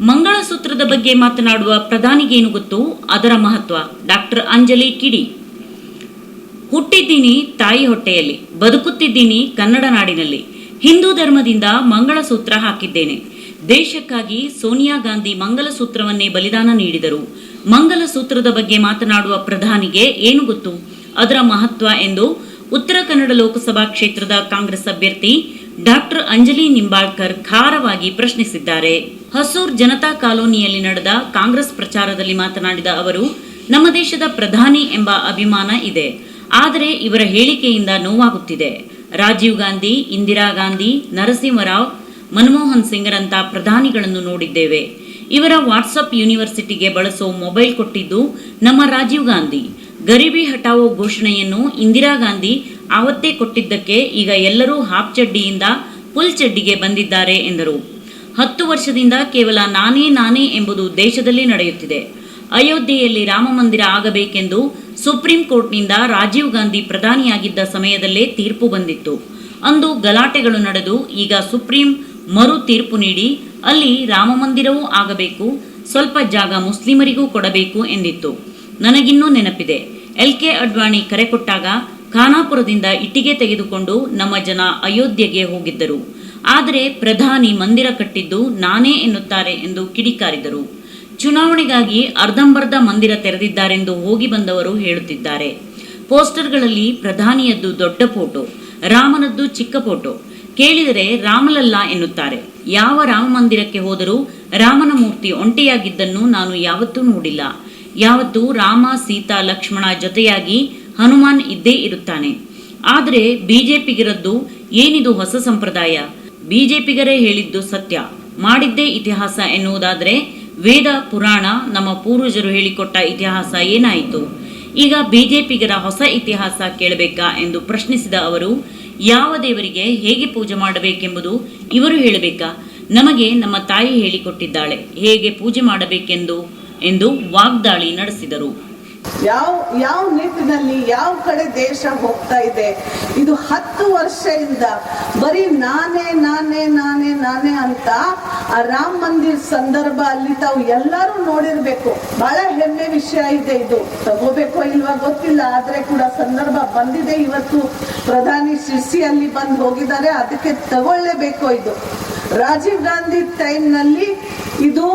ಮಂಗಳಸೂತ್ರದ ಬಗ್ಗೆ ಮಾತನಾಡುವ ಪ್ರಧಾನಿಗೇನು ಗೊತ್ತು? ಅದರ ಮಹತ್ವ. ಡಾಕ್ಟರ್ ಅಂಜಲಿ ಕಿಡಿ. ಹುಟ್ಟಿದ್ದೀನಿ ತಾಯಿ ಹೊಟ್ಟೆಯಲ್ಲಿ. ಬದುಕುತ್ತಿದ್ದೀನಿ ಕನ್ನಡ ನಾಡಿನಲ್ಲಿ. ಹಿಂದೂ ಧರ್ಮದಿಂದ ಮಂಗಳಸೂತ್ರ ಹಾಕಿದ್ದೇನೆ. ದೇಶಕ್ಕಾಗಿ ಸೋನಿಯಾ ಗಾಂಧಿ ಮಂಗಲಸೂತ್ರವನ್ನೇ ಬಲಿದಾನ ನೀಡಿದರು. ಮಂಗಲಸೂತ್ರದ ಬಗ್ಗೆ ಮಾತನಾಡುವ ಪ್ರಧಾನಿಗೆ ಏನು ಗೊತ್ತು? ಅದರ ಮಹತ್ವ ಎಂದು ಉತ್ತರ ಕನ್ನಡ ಲೋಕಸಭಾ ಕ್ಷೇತ್ರದ ಕಾಂಗ್ರೆಸ್ ಅಭ್ಯರ್ಥಿ ಡಾಕ್ಟರ್ ಅಂಜಲಿ ನಿಂಬಾಳ್ಕರ್ ಖಾರವಾಗಿ ಪ್ರಶ್ನಿಸಿದ್ದಾರೆ. ಹಸೂರ್ ಜನತಾ ಕಾಲೋನಿಯಲ್ಲಿ ನಡೆದ ಕಾಂಗ್ರೆಸ್ ಪ್ರಚಾರದಲ್ಲಿ ಮಾತನಾಡಿದ ಅವರು, ನಮ್ಮ ದೇಶದ ಪ್ರಧಾನಿ ಎಂಬ ಅಭಿಮಾನ ಇದೆ. ಆದರೆ ಇವರ ಹೇಳಿಕೆಯಿಂದ ನೋವಾಗುತ್ತಿದೆ. ರಾಜೀವ್ ಗಾಂಧಿ, ಇಂದಿರಾ ಗಾಂಧಿ, ನರಸಿಂಹರಾವ್, ಮನಮೋಹನ್ ಸಿಂಗ್ರಂತ ಪ್ರಧಾನಿಗಳನ್ನು ನೋಡಿದ್ದೇವೆ. ಇವರ ವಾಟ್ಸಪ್ ಯೂನಿವರ್ಸಿಟಿಗೆ ಬಳಸೋ ಮೊಬೈಲ್ ಕೊಟ್ಟಿದ್ದು ನಮ್ಮ ರಾಜೀವ್ ಗಾಂಧಿ. ಗರೀಬಿ ಹಟಾವೋ ಘೋಷಣೆಯನ್ನು ಇಂದಿರಾ ಗಾಂಧಿ ಆವತ್ತೇ ಕೊಟ್ಟಿದ್ದಕ್ಕೆ ಈಗ ಎಲ್ಲರೂ ಹಾಫ್ ಚಡ್ಡಿಯಿಂದ ಫುಲ್ ಚಡ್ಡಿಗೆ ಬಂದಿದ್ದಾರೆ ಎಂದರು. ಹತ್ತು ವರ್ಷದಿಂದ ಕೇವಲ ನಾನೇ ನಾನೇ ಎಂಬುದು ದೇಶದಲ್ಲಿ ನಡೆಯುತ್ತಿದೆ. ಅಯೋಧ್ಯೆಯಲ್ಲಿ ರಾಮ ಮಂದಿರ ಆಗಬೇಕೆಂದು ಸುಪ್ರೀಂ ಕೋರ್ಟ್ನಿಂದ ರಾಜೀವ್ ಗಾಂಧಿ ಪ್ರಧಾನಿಯಾಗಿದ್ದ ಸಮಯದಲ್ಲೇ ತೀರ್ಪು ಬಂದಿತ್ತು. ಅಂದು ಗಲಾಟೆಗಳು ನಡೆದು ಈಗ ಸುಪ್ರೀಂ ಮರು ತೀರ್ಪು ನೀಡಿ ಅಲ್ಲಿ ರಾಮ ಮಂದಿರವೂ ಆಗಬೇಕು, ಸ್ವಲ್ಪ ಜಾಗ ಮುಸ್ಲಿಮರಿಗೂ ಕೊಡಬೇಕು ಎಂದಿತ್ತು. ನನಗಿನ್ನೂ ನೆನಪಿದೆ. ಎಲ್ ಕೆ ಅಡ್ವಾಣಿ ಕರೆ ಕೊಟ್ಟಾಗ ಖಾನಾಪುರದಿಂದ ಇಟ್ಟಿಗೆ ತೆಗೆದುಕೊಂಡು ನಮ್ಮ ಜನ ಅಯೋಧ್ಯೆಗೆ ಹೋಗಿದ್ದರು. ಆದರೆ ಪ್ರಧಾನಿ ಮಂದಿರ ಕಟ್ಟಿದ್ದು ನಾನೇ ಎನ್ನುತ್ತಾರೆ ಎಂದು ಕಿಡಿಕಾರಿದರು. ಚುನಾವಣೆಗಾಗಿ ಅರ್ಧಂಬರ್ಧ ಮಂದಿರ ತೆರೆದಿದ್ದಾರೆಂದು ಹೋಗಿ ಬಂದವರು ಹೇಳುತ್ತಿದ್ದಾರೆ. ಪೋಸ್ಟರ್ಗಳಲ್ಲಿ ಪ್ರಧಾನಿಯದ್ದು ದೊಡ್ಡ ಫೋಟೋ, ರಾಮನದ್ದು ಚಿಕ್ಕ ಫೋಟೋ. ಕೇಳಿದರೆ ರಾಮಲಲ್ಲ ಎನ್ನುತ್ತಾರೆ. ಯಾವ ರಾಮ ಮಂದಿರಕ್ಕೆ ಹೋದರೂ ರಾಮನ ಮೂರ್ತಿ ಒಂಟೆಯಾಗಿದ್ದನ್ನು ನಾನು ಯಾವತ್ತೂ ನೋಡಿಲ್ಲ. ಯಾವತ್ತೂ ರಾಮ, ಸೀತಾ, ಲಕ್ಷ್ಮಣ ಜೊತೆಯಾಗಿ ಹನುಮಾನ್ ಇದ್ದೇ ಇರುತ್ತಾನೆ. ಆದರೆ ಬಿಜೆಪಿಗಿರದ್ದು ಏನಿದು ಹೊಸ ಸಂಪ್ರದಾಯ? ಬಿಜೆಪಿಗರೇ ಹೇಳಿದ್ದು ಸತ್ಯ. ಮಾಡಿದ್ದೇ ಇತಿಹಾಸ ಎನ್ನುವುದಾದರೆ ವೇದ, ಪುರಾಣ, ನಮ್ಮ ಪೂರ್ವಜರು ಹೇಳಿಕೊಟ್ಟ ಇತಿಹಾಸ ಏನಾಯಿತು? ಈಗ ಬಿಜೆಪಿಗರ ಹೊಸ ಇತಿಹಾಸ ಕೇಳಬೇಕಾ ಎಂದು ಪ್ರಶ್ನಿಸಿದ ಅವರು, ಯಾವ ದೇವರಿಗೆ ಹೇಗೆ ಪೂಜೆ ಮಾಡಬೇಕೆಂಬುದು ಇವರು ಹೇಳಬೇಕಾ? ನಮಗೆ ನಮ್ಮ ತಾಯಿ ಹೇಳಿಕೊಟ್ಟಿದ್ದಾಳೆ, ಹೇಗೆ ಪೂಜೆ ಮಾಡಬೇಕೆಂದು? ಎಂದು ವಾಗ್ದಾಳಿ ನಡೆಸಿದರು. ಯಾವ ಯಾವ ನಿಟ್ಟಿನಲ್ಲಿ ಯಾವ ಕಡೆ ದೇಶ ಹೋಗ್ತಾ ಇದೆ? ಇದು ಹತ್ತು ವರ್ಷದಿಂದ ಬರೀ ನಾನೇ ನಾನೇ ನಾನೇ ನಾನೇ ಅಂತ ಆ ರಾಮ್ ಮಂದಿರ್ ಸಂದರ್ಭ ಅಲ್ಲಿ ತಾವು ಎಲ್ಲರೂ ನೋಡಿರ್ಬೇಕು. ಬಹಳ ಹೆಮ್ಮೆ ವಿಷಯ ಇದೆ ಇದು. ತಗೋಬೇಕೋ ಇಲ್ವಾ ಗೊತ್ತಿಲ್ಲ, ಆದ್ರೆ ಕೂಡ ಸಂದರ್ಭ ಬಂದಿದೆ. ಇವತ್ತು ಪ್ರಧಾನಿ ಶಿರ್ಸಿಯಲ್ಲಿ ಬಂದು ಹೋಗಿದ್ದಾರೆ. ಅದಕ್ಕೆ ತಗೊಳ್ಳೇಬೇಕು ಇದು? ರಾಜೀವ್ ಗಾಂಧಿ ಟೈಮ್ನಲ್ಲಿ ಇದು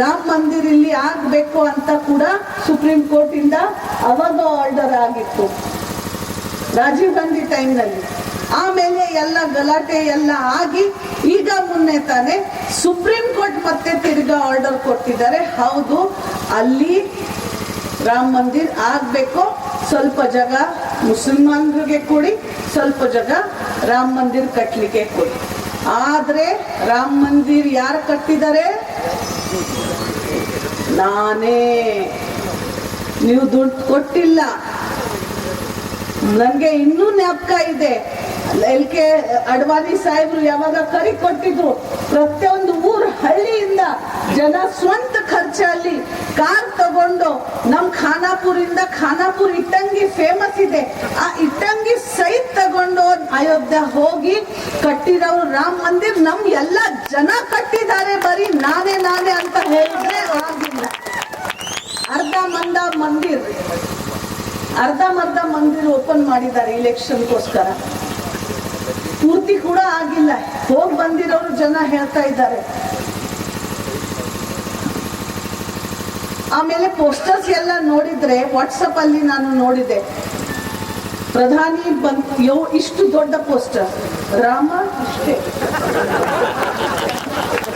ರಾಮ ಮಂದಿರ್ ಇಲ್ಲಿ ಆಗ್ಬೇಕು ಅಂತ ಕೂಡ ಸುಪ್ರೀಂ ಕೋರ್ಟ್ ಇಂದ ಅವಾಗ ಆರ್ಡರ್ ಆಗಿತ್ತು. ರಾಜೀವ್ ಗಾಂಧಿ ಟೈಮ್ನಲ್ಲಿ. ಆಮೇಲೆ ಎಲ್ಲ ಗಲಾಟೆ ಎಲ್ಲ ಆಗಿ ಈಗ ಮೊನ್ನೆ ತಾನೆ ಸುಪ್ರೀಂ ಕೋರ್ಟ್ ಮತ್ತೆ ತಿರ್ಗಾ ಆರ್ಡರ್ ಕೊಟ್ಟಿದ್ದಾರೆ. ಹೌದು, ಅಲ್ಲಿ ರಾಮ ಮಂದಿರ್ ಆಗ್ಬೇಕು. ಸ್ವಲ್ಪ ಜಾಗ ಮುಸಲ್ಮಾನರಿಗೆ ಕೊಡಿ, ಸ್ವಲ್ಪ ಜಾಗ ರಾಮ ಮಂದಿರ್ ಕಟ್ಟಲಿಕ್ಕೆ ಕೊಡಿ. ಆದರೆ ರಾಮ ಮಂದಿರ್ ಯಾರು ಕಟ್ಟಿದ್ದಾರೆ? ನಾನೇ. ನೀವು ದುಡ್ಡು ಕೊಟ್ಟಿಲ್ಲ. ನನಗೆ ಇನ್ನೂ ಜ್ಞಾಪಕ ಇದೆ. ಎಲ್ ಕೆ ಅಡ್ವಾಣಿ ಸಾಹೇಬ್ರು ಯಾವಾಗ ಕರಿ ಕೊಟ್ಟಿದ್ರು? ಪ್ರತಿಯೊಂದು ಹಳ್ಳಿಯಿಂದ ಜನ ಸ್ವಂತ ಖರ್ಚಲ್ಲಿ ಕಾರ್ ತಗೊಂಡು ನಮ್ ಖಾನಾಪುರಿಂದ ಖಾನಾಪುರ್ ಇಟ್ಟಂಗಿ ಫೇಮಸ್ ಇದೆ. ಆ ಇಟ್ಟಂಗಿ ಸೈತ್ ತಗೊಂಡು ಅಯೋಧ್ಯೆ ಹೋಗಿ ಕಟ್ಟಿದವರು ರಾಮ ಮಂದಿರ್ ನಮ್ ಎಲ್ಲ ಜನ ಕಟ್ಟಿದ್ದಾರೆ ಬರೀ ನಾನೇ ನಾನೇ ಅಂತ ಹೇಳಿದ್ರೆ ಆಗಿಲ್ಲ. ಅರ್ಧ ಮಂದ ಮಂದಿರ್, ಅರ್ಧ ಮರ್ಧ ಮಂದಿರ್ ಓಪನ್ ಮಾಡಿದ್ದಾರೆ ಇಲೆಕ್ಷನ್ಗೋಸ್ಕರ ಪೂರ್ತಿ ಕೂಡ ಆಗಿಲ್ಲ. ಹೋಗ್ ಬಂದಿರೋರು ಜನ ಹೇಳ್ತಾ ಇದ್ದಾರೆ. ಆಮೇಲೆ ಪೋಸ್ಟರ್ಸ್ ಎಲ್ಲ ನೋಡಿದ್ರೆ ವಾಟ್ಸಪ್ ಅಲ್ಲಿ ನಾನು ನೋಡಿದೆ. ಪ್ರಧಾನಿ ಬಂದ್ ಇಷ್ಟು ದೊಡ್ಡ ಪೋಸ್ಟರ್ ರಾಮ, ಇಷ್ಟೇ.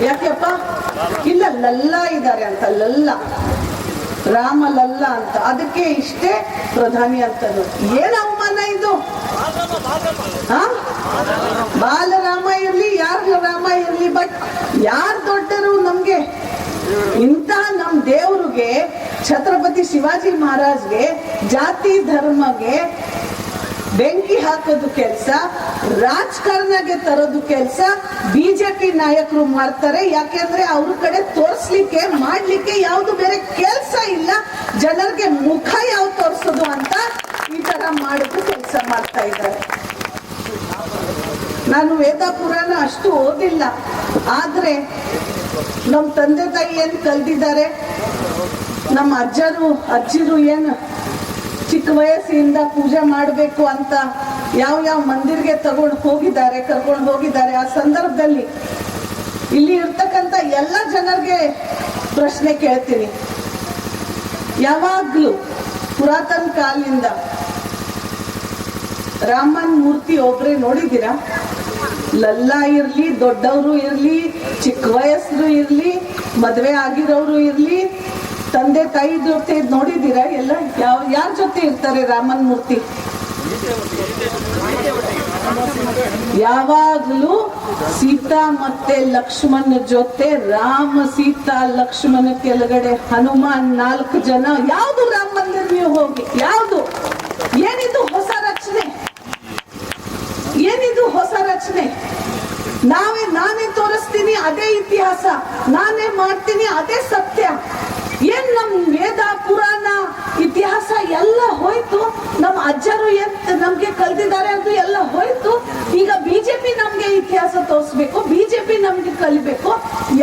ಯಾಕೆಪ್ಪ? ಇಲ್ಲ, ಲಲ್ಲ ಇದ್ದಾರೆ ಅಂತ, ಲಲ್ಲ. ರಾಮ ಲಲ್ಲ ಅಂತ. ಅದಕ್ಕೆ ಇಷ್ಟೇ ಪ್ರಧಾನಿ ಅಂತ ಏನ್ ಅವಮಾನ ಇದು? ಬಾಲರಾಮ ಇರ್ಲಿ, ಯಾರ ರಾಮ ಇರ್ಲಿ ಬಟ್ ಯಾರು ದೊಡ್ಡರು ನಮ್ಗೆ ಇಂಥ ನಮ್ ದೇವ್ರಿಗೆ ಛತ್ರಪತಿ ಶಿವಾಜಿ ಮಹಾರಾಜ್ಗೆ ಜಾತಿ ಧರ್ಮಗೆ ಬೆಂಕಿ ಹಾಕೋದು ಕೆಲಸ, ರಾಜಕಾರಣಗೆ ತರೋದು ಕೆಲಸ, ಬಿಜೆಪಿ ನಾಯಕರು ಮಾಡ್ತಾರೆ. ಯಾಕೆಂದ್ರೆ ಅವ್ರ ಕಡೆ ತೋರಿಸ್ಲಿಕ್ಕೆ, ಮಾಡ್ಲಿಕ್ಕೆ ಯಾವ್ದು ಬೇರೆ ಕೆಲಸ ಇಲ್ಲ. ಜನರಿಗೆ ಮುಖ ಯಾವ ತೋರಿಸೋದು ಅಂತ ಈ ತರ ಮಾಡೋದು ಕೆಲಸ ಮಾಡ್ತಾ ಇದ್ದಾರೆ. ನಾನು ವೇದ ಅಷ್ಟು ಓದಿಲ್ಲ. ಆದ್ರೆ ನಮ್ಮ ತಂದೆ ತಾಯಿ ಏನು ಕಲ್ತಿದ್ದಾರೆ ನಮ್ಮ ಅಜ್ಜರು, ಅಜ್ಜಿರು ಏನು ಚಿಕ್ಕ ವಯಸ್ಸಿಂದ ಪೂಜೆ ಮಾಡಬೇಕು ಅಂತ ಯಾವ ಯಾವ ಮಂದಿರ್ಗೆ ತಗೊಂಡು ಹೋಗಿದ್ದಾರೆ, ಕರ್ಕೊಂಡು ಹೋಗಿದ್ದಾರೆ, ಆ ಸಂದರ್ಭದಲ್ಲಿ ಇಲ್ಲಿ ಇರ್ತಕ್ಕಂಥ ಎಲ್ಲ ಜನರಿಗೆ ಪ್ರಶ್ನೆ ಕೇಳ್ತೀನಿ. ಯಾವಾಗ್ಲೂ ಪುರಾತನ ಕಾಲದಿಂದ ರಾಮನ್ ಮೂರ್ತಿ ಒಬ್ರೆ ನೋಡಿದ್ದೀರಾ? ಲಲ್ಲ ಇರ್ಲಿ, ದೊಡ್ಡವರು ಇರ್ಲಿ, ಚಿಕ್ಕ ವಯಸ್ಸರು ಇರ್ಲಿ, ಮದುವೆ ಆಗಿರೋರು ಇರ್ಲಿ, ತಂದೆ ತಾಯಿ ಜೊತೆ ನೋಡಿದ್ದೀರಾ ಎಲ್ಲ? ಯಾವ, ಯಾರ ಜೊತೆ ಇರ್ತಾರೆ ರಾಮನ್ ಮೂರ್ತಿ? ಯಾವಾಗಲೂ ಸೀತಾ ಮತ್ತೆ ಲಕ್ಷ್ಮಣ ಜೊತೆ ರಾಮ, ಸೀತಾ, ಲಕ್ಷ್ಮಣ ಕೆಳಗಡೆ ಹನುಮಾನ್ ನಾಲ್ಕು ಜನ. ಯಾವುದು ರಾಮ ಮಂದಿರ ನೀವು ಹೋಗಿ? ಯಾವುದು? ಏನಿದು ಹೊಸ ರಚನೆ ಏನಿದು ಹೊಸ ರಚನೆ ನಾವೇ ನಾನೇ ತೋರಿಸ್ತೀನಿ, ಅದೇ ಇತಿಹಾಸ. ನಾನೇ ಮಾಡ್ತೀನಿ, ಅದೇ ಸತ್ಯ. ಏನ್ ನಮ್ ವೇದ ಪುರಾಣ, ಇತಿಹಾಸ ಎಲ್ಲ ಹೋಯ್ತು? ನಮ್ಮ ಅಜ್ಜರು ಏನ್ ನಮ್ಗೆ ಕಲ್ತಿದ್ದಾರೆ ಅದು ಎಲ್ಲ ಹೋಯ್ತು. ಈಗ ಬಿಜೆಪಿ ನಮ್ಗೆ ಇತಿಹಾಸ ತೋರಿಸ್ಬೇಕು ಬಿಜೆಪಿ ನಮ್ಗೆ ಕಲಿಬೇಕು.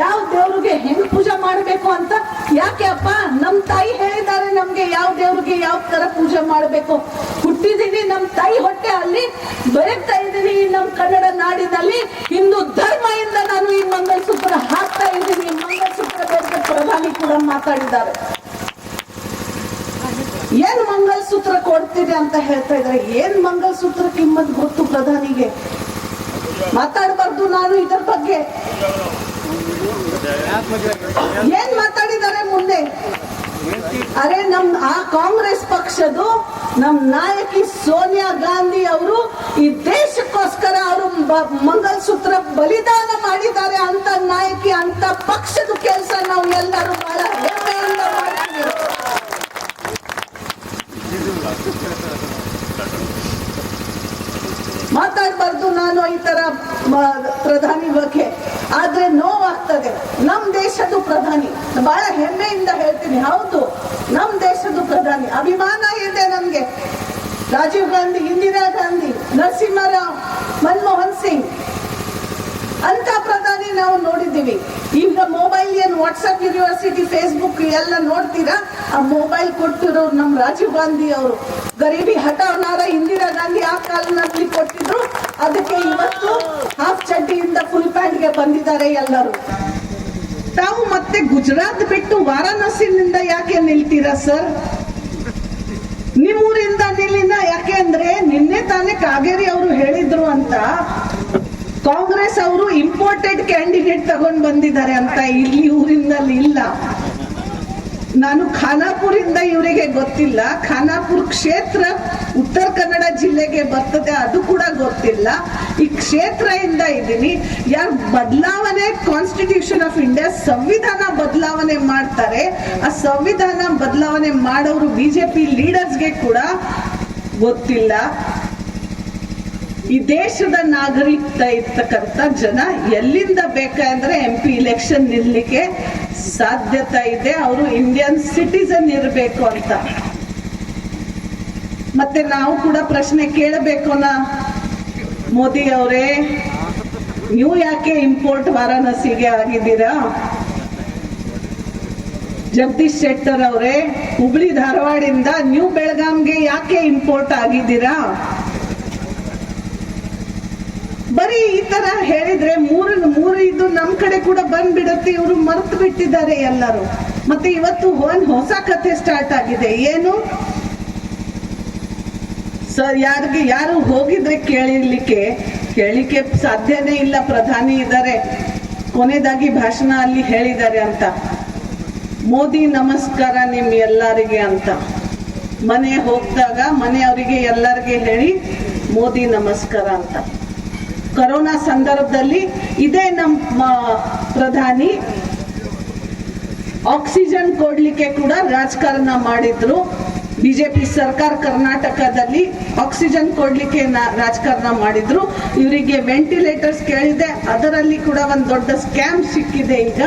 ಯಾವ ದೇವ್ರಿಗೆ ಹೆಂಗ್ ಪೂಜೆ ಮಾಡ್ಬೇಕು ಅಂತ? ಯಾಕೆ ಅಪ್ಪ, ನಮ್ ತಾಯಿ ಹೇಳಿದ್ದಾರೆ ನಮ್ಗೆ ಯಾವ ದೇವ್ರಿಗೆ ಯಾವ ತರ ಪೂಜೆ ಮಾಡ್ಬೇಕು. ಹುಟ್ಟಿದೀನಿ ನಮ್ ತಾಯಿ ಹೊಟ್ಟೆ ಅಲ್ಲಿ ಬೆಳಗ್ತಾ ಇದ್ದೀನಿ, ನಮ್ ಕನ್ನಡ ನಾಡಿನಲ್ಲಿ ಹಿಂದೂ ಧರ್ಮದಿಂದ ನಾನು ಈ ಮಂಗಲಸೂತ್ರ ಹಾಕ್ತಾ ಇದ್ದೀನಿ. ಮಂಗಲಸೂತ್ರ ಬಗ್ಗೆ ಪ್ರಧಾನಿ ಕೂಡ ಮಾತಾಡಿದ್ದಾರೆ. ಏನ್ ಮಂಗಲಸೂತ್ರ ಕೊಡ್ತಿದೆ ಅಂತ ಹೇಳ್ತಾ ಇದ್ದಾರೆ. ಏನ್ ಮಂಗಲಸೂತ್ರ ಕಿಮ್ಮತ್ ಗೊತ್ತು ಪ್ರಧಾನಿಗೆ? ಮಾತಾಡಬಾರ್ದು ನಾನು ಇದರ ಬಗ್ಗೆ. ಏನ್ ಮಾತಾಡಿದ್ದಾರೆ ಮುಂದೆ? ಅರೆ ನಮ್ ಆ ಕಾಂಗ್ರೆಸ್ ಪಕ್ಷದು ನಮ್ ನಾಯಕಿ ಸೋನಿಯಾ ಗಾಂಧಿ ಅವರು ಈ ದೇಶಕ್ಕೋಸ್ಕರ ಅವರು ಮಂಗಲಸೂತ್ರ ಬಲಿದಾನ ಮಾಡಿದ್ದಾರೆ ಅಂತ ನಾಯಕಿ, ಅಂತ ಪಕ್ಷದ ಕೆಲಸ ನಾವು ಎಲ್ಲರೂ ಬಹಳ ಹೆಮ್ಮೆಯಿಂದ ಮಾಡ್ತೀವಿ. ಮಾತಾಡ್ಬಾರ್ದು, ನಾನು ಈ ತರ ಪ್ರಧಾನಿ ಬಗ್ಗೆ. ಆದ್ರೆ ನೋವಾಗ್ತದೆ. ನಮ್ ದೇಶದ ಪ್ರಧಾನಿ. ಬಹಳ ಹೆಮ್ಮೆಯಿಂದ ಹೇಳ್ತೀನಿ. ಹೌದು, ನಮ್ ದೇಶದ ಪ್ರಧಾನಿ. ಅಭಿಮಾನ ಇದೆ ನಮಗೆ. ರಾಜೀವ್ ಗಾಂಧಿ, ಇಂದಿರಾ ಗಾಂಧಿ, ನರಸಿಂಹರಾವ್, ಮನಮೋಹನ್ ಸಿಂಗ್. ಅಂತ ಪ್ರಧಾನಿ ನಾವು ನೋಡಿದ್ದೀವಿ. ಈಗ ಮೊಬೈಲ್ ಏನು ವಾಟ್ಸಪ್ ಯೂನಿವರ್ಸಿಟಿ ಫೇಸ್ಬುಕ್ ಎಲ್ಲ ನೋಡ್ತೀರಾ? ಆ ಮೊಬೈಲ್ ಕೊಟ್ಟಿರೋರು ನಮ್ಮ ರಾಜೀವ್ ಗಾಂಧಿ ಅವರು. ಗರೀಬಿ ಹಠಾವನಾರ ಇಂದಿರಾ ಗಾಂಧಿ ಆ ಕಾಲದಲ್ಲಿ ಕೊಟ್ಟಿದ್ರು. ಅದಕ್ಕೆ ಇವತ್ತು ಹಾಫ್ ಚಡ್ಡಿಯಿಂದ ಫುಲ್ ಪ್ಯಾಂಟ್ಗೆ ಬಂದಿದ್ದಾರೆ ಎಲ್ಲರೂ. ತಾವು ಮತ್ತೆ ಗುಜರಾತ್ ಬಿಟ್ಟು ವಾರಾಣಸಿನಿಂದ ಯಾಕೆ ನಿಲ್ತೀರಾ ಸರ್? ನಿಮ್ಮೂರಿಂದ ನಿಲ್ಲಿನ ಯಾಕೆ ಅಂದ್ರೆ ನಿನ್ನೆ ತಾನೇ ಕಾಗೇರಿ ಅವರು ಹೇಳಿದ್ರು ಅಂತ. ಕಾಂಗ್ರೆಸ್ ಅವರು ಇಂಪೋರ್ಟೆಡ್ ಕ್ಯಾಂಡಿಡೇಟ್ ತಗೊಂಡ್ ಬಂದಿದ್ದಾರೆ ಅಂತ ಇಲ್ಲಿ ಊರಿನಲ್ಲಿ ಇಲ್ಲ. ನಾನು ಖಾನಾಪುರಿಂದ ಇವರಿಗೆ ಗೊತ್ತಿಲ್ಲ. ಖಾನಾಪುರ್ ಕ್ಷೇತ್ರ ಉತ್ತರ ಕನ್ನಡ ಜಿಲ್ಲೆಗೆ ಬರ್ತದೆ, ಅದು ಕೂಡ ಗೊತ್ತಿಲ್ಲ. ಈ ಕ್ಷೇತ್ರದಿಂದ ಇದ್ದೀನಿ. ಯಾರು ಬದಲಾವಣೆ ಕಾನ್ಸ್ಟಿಟ್ಯೂಷನ್ ಆಫ್ ಇಂಡಿಯಾ ಸಂವಿಧಾನ ಬದಲಾವಣೆ ಮಾಡ್ತಾರೆ. ಆ ಸಂವಿಧಾನ ಬದಲಾವಣೆ ಮಾಡೋರು ಬಿಜೆಪಿ ಲೀಡರ್ಸ್ಗೆ ಕೂಡ ಗೊತ್ತಿಲ್ಲ. ಈ ದೇಶದ ನಾಗರಿಕ ಇರ್ತಕ್ಕಂಥ ಜನ ಎಲ್ಲಿಂದ ಬೇಕಂದ್ರೆ ಎಂ ಪಿ ಇಲೆಕ್ಷನ್ ನಿಲ್ಲಲಿಕ್ಕೆ ಸಾಧ್ಯತೆ ಇದೆ. ಅವರು ಇಂಡಿಯನ್ ಸಿಟಿಸನ್ ಇರಬೇಕು ಅಂತ. ಮತ್ತೆ ನಾವು ಕೂಡ ಪ್ರಶ್ನೆ ಕೇಳಬೇಕು ನಾ ಮೋದಿ ಅವರೇ, ನೀವು ಯಾಕೆ ಇಂಪೋರ್ಟ್ ವಾರಾಣಸಿಗೆ ಆಗಿದ್ದೀರಾ? ಜಗದೀಶ್ ಶೆಟ್ಟರ್ ಅವರೇ, ಹುಬ್ಳಿ ಧಾರವಾಡಿಂದ ನ್ಯೂ ಬೆಳಗಾಂಗೆ ಯಾಕೆ ಇಂಪೋರ್ಟ್ ಆಗಿದ್ದೀರಾ? ಬರೀ ಈ ತರ ಹೇಳಿದ್ರೆ ಮೂರು ಮೂರು ಇದು ನಮ್ ಕಡೆ ಕೂಡ ಬಂದ್ಬಿಡತ್ತೆ, ಇವರು ಮರ್ತು ಬಿಟ್ಟಿದ್ದಾರೆ ಎಲ್ಲರೂ. ಮತ್ತೆ ಇವತ್ತು ಒಂದ್ ಹೊಸ ಕಥೆ ಸ್ಟಾರ್ಟ್ ಆಗಿದೆ. ಏನು? ಸರ್ ಯಾರಿಗೆ, ಯಾರು ಹೋಗಿದ್ರೆ ಕೇಳಿರ್ಲಿಕ್ಕೆ, ಕೇಳಿಕ್ಕೆ ಸಾಧ್ಯನೇ ಇಲ್ಲ, ಪ್ರಧಾನಿ ಇದ್ದಾರೆ. ಕೊನೆದಾಗಿ ಭಾಷಣ ಅಲ್ಲಿ ಹೇಳಿದ್ದಾರೆ ಅಂತ. ಮೋದಿ ನಮಸ್ಕಾರ ನಿಮ್ ಎಲ್ಲರಿಗೆ ಅಂತ. ಮನೆ ಹೋಗ್ದಾಗ ಮನೆಯವರಿಗೆ ಎಲ್ಲರಿಗೆ ಹೇಳಿ, ಮೋದಿ ನಮಸ್ಕಾರ ಅಂತ. ಕೊರೋನಾ ಸಂದರ್ಭದಲ್ಲಿ ಇದೇ ನಮ್ಮ ಪ್ರಧಾನಿ ಆಕ್ಸಿಜನ್ ಕೊಡ್ಲಿಕ್ಕೆ ಕೂಡ ರಾಜಕಾರಣ ಮಾಡಿದ್ರು. ಬಿಜೆಪಿ ಸರ್ಕಾರ ಕರ್ನಾಟಕದಲ್ಲಿ ಆಕ್ಸಿಜನ್ ಕೊಡ್ಲಿಕ್ಕೆ ರಾಜಕಾರಣ ಮಾಡಿದ್ರು. ಇವರಿಗೆ ವೆಂಟಿಲೇಟರ್ಸ್ ಕೇಳಿದೆ. ಅದರಲ್ಲಿ ಕೂಡ ಒಂದು ದೊಡ್ಡ ಸ್ಕ್ಯಾಮ್ ಸಿಕ್ಕಿದೆ ಈಗ.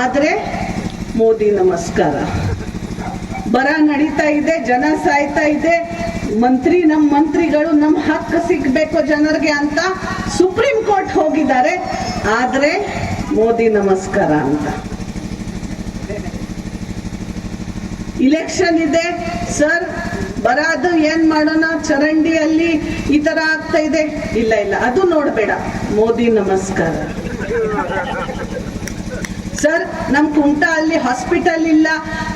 ಆದರೆ ಮೋದಿ ನಮಸ್ಕಾರ. ಬರ ನಡೀತಾ ಇದೆ, ಜನ ಸಾಯ್ತಾ ಇದೆ. ಮಂತ್ರಿ ನಮ್ಮ ಮಂತ್ರಿಗಳು ನಮ್ಮ ಹಕ್ಕು ಸಿಗ್ಬೇಕು ಜನರಿಗೆ ಅಂತ ಸುಪ್ರೀಂ ಕೋರ್ಟ್ ಹೋಗಿದ್ದಾರೆ. ಆದ್ರೆ ಮೋದಿ ನಮಸ್ಕಾರ ಅಂತ. ಇಲೆಕ್ಷನ್ ಇದೆ. ಸರ್, ಬರಾದು ಏನ್ ಮಾಡೋಣ? ಚರಂಡಿಯಲ್ಲಿ ಈ ತರ ಆಗ್ತಾ ಇದೆ. ಇಲ್ಲ ಇಲ್ಲ, ಅದು ನೋಡ್ಬೇಡ. ಮೋದಿ ನಮಸ್ಕಾರ. ಸರ್, ನಮ್ ಕುಂಟ ಅಲ್ಲಿ ಹಾಸ್ಪಿಟಲ್ ಇಲ್ಲ,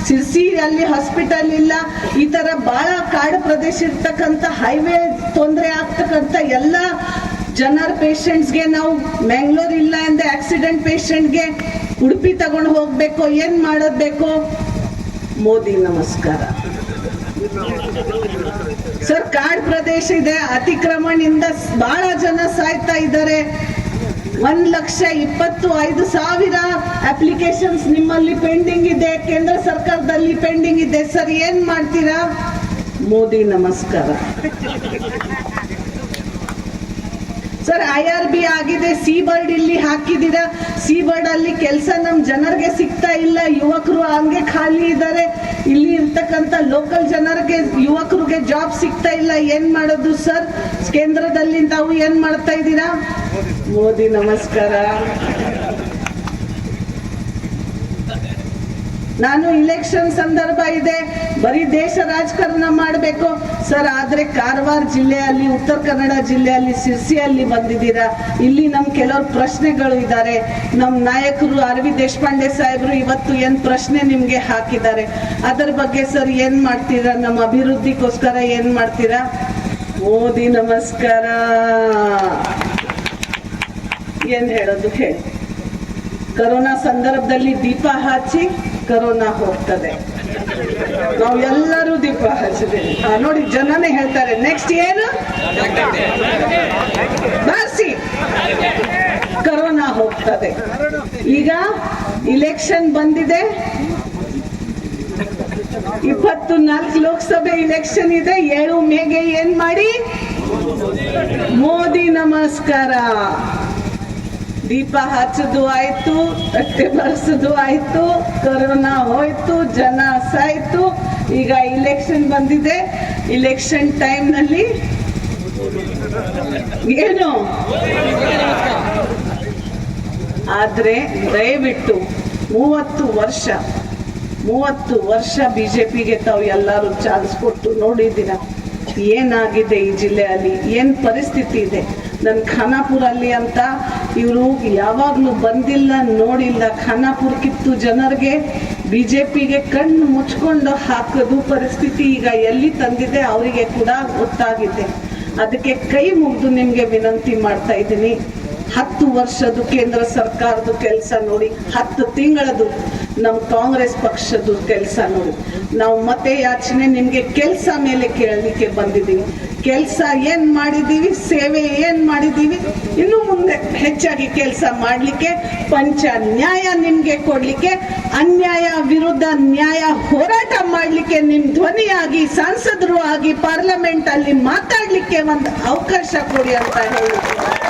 ಸಿರ್ಸಿ ಅಲ್ಲಿ ಹಾಸ್ಪಿಟಲ್ ಇಲ್ಲ, ಈ ತರ ಬಹಳ ಕಾಡು ಪ್ರದೇಶ ಇರ್ತಕ್ಕಂಥ ಹೈವೇ ತೊಂದರೆ ಆಗ್ತಕ್ಕಂಥ ಎಲ್ಲ ಜನರ ಪೇಷಂಟ್ಸ್ಗೆ ನಾವು ಮ್ಯಾಂಗ್ಳೂರ್ ಇಲ್ಲ ಅಂದ್ರೆ ಆಕ್ಸಿಡೆಂಟ್ ಪೇಷಂಟ್ಗೆ ಉಡುಪಿ ತಗೊಂಡು ಹೋಗ್ಬೇಕು, ಏನ್ ಮಾಡೋದ್ಬೇಕು ಮೋದಿ, ನಮಸ್ಕಾರ. ಸರ್, ಕಾಡ್ ಪ್ರದೇಶ ಇದೆ, ಅತಿಕ್ರಮಣದಿಂದ ಬಹಳ ಜನ ಸಾಯ್ತಾ ಇದ್ದಾರೆ. ಒಂದ್ ಲಕ್ಷ ಇಪ್ಪತ್ತು ಐದು ಸಾವಿರ ಅಪ್ಲಿಕೇಶನ್ಸ್ ನಿಮ್ಮಲ್ಲಿ ಪೆಂಡಿಂಗ್ ಇದೆ. ಕೇಂದ್ರ ಸರ್ಕಾರದಲ್ಲಿ ಪೆಂಡಿಂಗ್ ಇದೆ. ಸರ್, ಏನ್ ಮಾಡ್ತೀರಾ? ಮೋದಿ, ನಮಸ್ಕಾರ. ಸರ್ ಐ ಆರ್ ಬಿ ಆಗಿದೆ. ಸಿ ಬರ್ಡ್ ಇಲ್ಲಿ ಹಾಕಿದ್ದೀರಾ? ಸಿ ಬರ್ಡ್ ಅಲ್ಲಿ ಕೆಲಸ ನಮ್ಮ ಜನರಿಗೆ ಸಿಗ್ತಾ ಇಲ್ಲ. ಯುವಕರು ಹಂಗೆ ಖಾಲಿ ಇದ್ದಾರೆ. ಇಲ್ಲಿ ಇರ್ತಕ್ಕಂಥ ಲೋಕಲ್ ಜನರಿಗೆ, ಯುವಕರಿಗೆ ಜಾಬ್ ಸಿಗ್ತಾ ಇಲ್ಲ. ಏನು ಮಾಡೋದು, ಸರ್? ಕೇಂದ್ರದಲ್ಲಿ ತಾವು ಏನು ಮಾಡ್ತಾ ಇದ್ದೀರಾ? ಮೋದಿ, ನಮಸ್ಕಾರ. ನಾನು ಇಲೆಕ್ಷನ್ ಸಂದರ್ಭ ಇದೆ. ಬರೀ ದೇಶ ರಾಜಕಾರಣ ಮಾಡಬೇಕು. ಸರ್ ಆದ್ರೆ ಕಾರವಾರ ಜಿಲ್ಲೆಯಲ್ಲಿ, ಉತ್ತರ ಕನ್ನಡ ಜಿಲ್ಲೆಯಲ್ಲಿ, ಸಿರ್ಸಿಯಲ್ಲಿ ಬಂದಿದ್ದೀರಾ? ಇಲ್ಲಿ ನಮ್ಮ ಕೆಲವರು ಪ್ರಶ್ನೆಗಳು ಇದ್ದಾರೆ ನಮ್ಮ ನಾಯಕರು ಅರವಿಂದ್ ದೇಶಪಾಂಡೆ ಸಾಹೇಬರು ಇವತ್ತು ಏನು ಪ್ರಶ್ನೆ ನಿಮಗೆ ಹಾಕಿದ್ದಾರೆ? ಅದರ ಬಗ್ಗೆ ಸರ್ ಏನು ಮಾಡ್ತೀರಾ? ನಮ್ಮ ಅಭಿವೃದ್ಧಿಗೋಸ್ಕರ ಏನು ಮಾಡ್ತೀರಾ? ಮೋದಿ, ನಮಸ್ಕಾರ. ಏನ್ ಹೇಳೋದು ಹೇಳಿ. ಕರೋನಾ ಸಂದರ್ಭದಲ್ಲಿ ದೀಪ ಹಚ್ಚಿ ಕರೋನಾ ಹೋಗ್ತದೆ. ನಾವು ಎಲ್ಲರೂ ದೀಪ ಹಚ್ಚಿದ್ದೇವೆ ನೋಡಿ, ಜನನೇ ಹೇಳ್ತಾರೆ ನೆಕ್ಸ್ಟ್ ಏನು? ಬರ್ಸಿ ಕರೋನಾ ಹೋಗ್ತದೆ. ಈಗ ಇಲೆಕ್ಷನ್ ಬಂದಿದೆ. ಇಪ್ಪತ್ತು ನಾಲ್ಕು ಲೋಕಸಭೆ ಇಲೆಕ್ಷನ್ ಇದೆ. ಏಳು ಮೇಗೆ ಏನ್ ಮಾಡಿ? ಮೋದಿ ನಮಸ್ಕಾರ. ದೀಪ ಹಚ್ಚದು ಆಯ್ತು, ತಟ್ಟೆ ಬರ್ಸೋದು ಆಯ್ತು, ಕೊರೋನಾ ಹೋಯ್ತು, ಜನ ಸಾಯ್ತು. ಈಗ ಇಲೆಕ್ಷನ್ ಬಂದಿದೆ. ಇಲೆಕ್ಷನ್ ಟೈಮ್ನಲ್ಲಿ ಏನು? ಆದ್ರೆ ದಯವಿಟ್ಟು ಮೂವತ್ತು ವರ್ಷ ಮೂವತ್ತು ವರ್ಷ ಬಿಜೆಪಿಗೆ ತಾವು ಎಲ್ಲರೂ ಚಾನ್ಸ್ ಕೊಟ್ಟು ನೋಡಿದ್ದೀರ? ಏನಾಗಿದೆ ಈ ಜಿಲ್ಲೆಯಲ್ಲಿ? ಏನ್ ಪರಿಸ್ಥಿತಿ ಇದೆ? ನನ್ನ ಖಾನಾಪುರಲ್ಲಿ ಅಂತ ಇವರು ಯಾವಾಗಲೂ ಬಂದಿಲ್ಲ, ನೋಡಿಲ್ಲ. ಖಾನಾಪುರ ಕಿತ್ತು ಜನರಿಗೆ ಪಿಗೆ ಕಣ್ಣು ಮುಚ್ಕೊಂಡು ಹಾಕೋದು ಪರಿಸ್ಥಿತಿ ಈಗ ಎಲ್ಲಿ ತಂದಿದೆ ಅವರಿಗೆ ಕೂಡ ಗೊತ್ತಾಗಿದೆ. ಅದಕ್ಕೆ ಕೈ ಮುಗಿದು ನಿಮಗೆ ವಿನಂತಿ ಮಾಡ್ತಾ ಇದ್ದೀನಿ. ಹತ್ತು ವರ್ಷದ ಕೇಂದ್ರ ಸರ್ಕಾರದ ಕೆಲಸ ನೋಡಿ, ಹತ್ತು ತಿಂಗಳದು ನಮ್ಮ ಕಾಂಗ್ರೆಸ್ ಪಕ್ಷದ ಕೆಲಸ ನೋಡಿ. ನಾವು ಮತ್ತೆ ಯಾಚನೆ ನಿಮಗೆ ಕೆಲಸ ಮೇಲೆ ಕೇಳಲಿಕ್ಕೆ ಬಂದಿದ್ದೀವಿ. ಕೆಲಸ ಏನು ಮಾಡಿದೀವಿ ಸೇವೆ ಏನು ಮಾಡಿದೀವಿ ಇನ್ನು ಮುಂದೆ ಹೆಚ್ಚಾಗಿ ಕೆಲಸ ಮಾಡಲಿಕ್ಕೆ, ಪಂಚ ನ್ಯಾಯ ನಿಮಗೆ ಕೊಡಲಿಕ್ಕೆ, ಅನ್ಯಾಯ ವಿರುದ್ಧ ನ್ಯಾಯ ಹೋರಾಟ ಮಾಡಲಿಕ್ಕೆ ನಿಮ್ಮ ಧ್ವನಿಯಾಗಿ, ಸಂಸದರು ಆಗಿ ಪಾರ್ಲಿಮೆಂಟ್ ಅಲ್ಲಿ ಮಾತಾಡ್ಲಿಕ್ಕೆ ಒಂದು ಅವಕಾಶ ಕೊಡಿ ಅಂತ ಹೇಳಿ